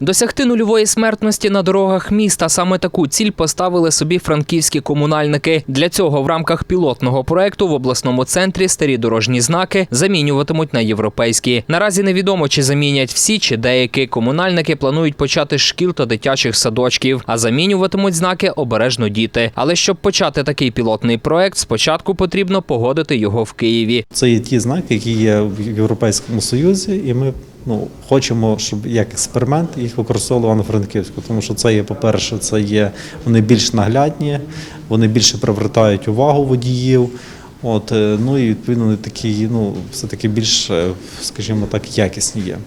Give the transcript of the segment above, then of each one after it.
Досягти нульової смертності на дорогах міста саме таку ціль поставили собі франківські комунальники. Для цього в рамках пілотного проекту в обласному центрі старі дорожні знаки замінюватимуть на європейські. Наразі невідомо, чи замінять всі, чи деякі. Комунальники планують почати шкіл та дитячих садочків, а замінюватимуть знаки обережно діти. Але щоб почати такий пілотний проект, спочатку потрібно погодити його в Києві. Це є ті знаки, які є в Європейському Союзі, і ми ну, хочемо, щоб як експеримент їх використовували на Франківську. Тому що це є, по-перше, це є вони більш наглядні, вони більше привертають увагу водіїв. От, е, ну і відповідно такі, ну, все-таки більш, е, скажімо так, якісні є.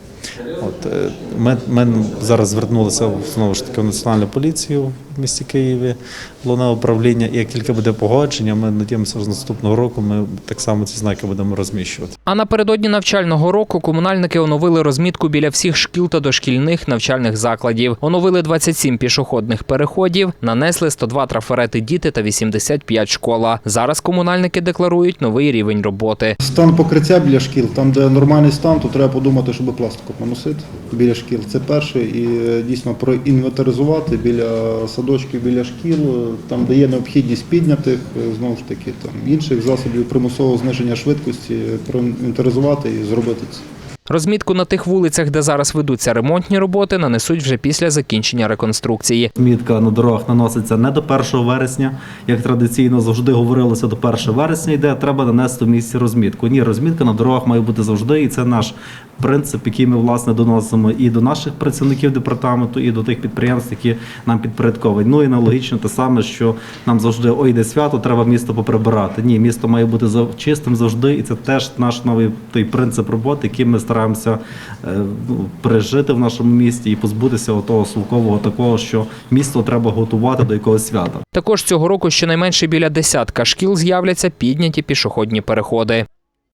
От, е, ми, ми зараз звернулися знову ж таки в національну поліцію в місті Києві, головне управління. І як тільки буде погодження, ми надіємося, що з наступного року ми так само ці знаки будемо розміщувати. А напередодні навчального року комунальники оновили розмітку біля всіх шкіл та дошкільних навчальних закладів. Оновили 27 пішохідних переходів, нанесли 102 трафарети діти та 85 школа. Зараз комунальники декларують новий рівень роботи. Стан покриття біля шкіл, там, де нормальний стан, то треба подумати, щоб пластику поносити біля шкіл. Це перше. І е, дійсно проінвентаризувати біля садочків, біля шкіл, е, там, де є необхідність піднятих, е, знову ж таки, там, інших засобів примусового зниження швидкості, проінвентаризувати і зробити це. Розмітку на тих вулицях, де зараз ведуться ремонтні роботи, нанесуть вже після закінчення реконструкції. Мітка на дорогах наноситься не до 1 вересня, як традиційно завжди говорилося, до 1 вересня йде, треба нанести в місці розмітку. Ні, розмітка на дорогах має бути завжди, і це наш принцип, який ми власне доносимо і до наших працівників департаменту, і до тих підприємств, які нам підпорядковані. Ну і аналогічно те саме, що нам завжди ой, йде свято, треба місто поприбирати. Ні, місто має бути чистим завжди, і це теж наш новий той принцип роботи, який ми стараємося е, ну, пережити в нашому місті і позбутися того совкового такого, що місто треба готувати до якогось свята. Також цього року щонайменше біля десятка шкіл з'являться підняті пішохідні переходи.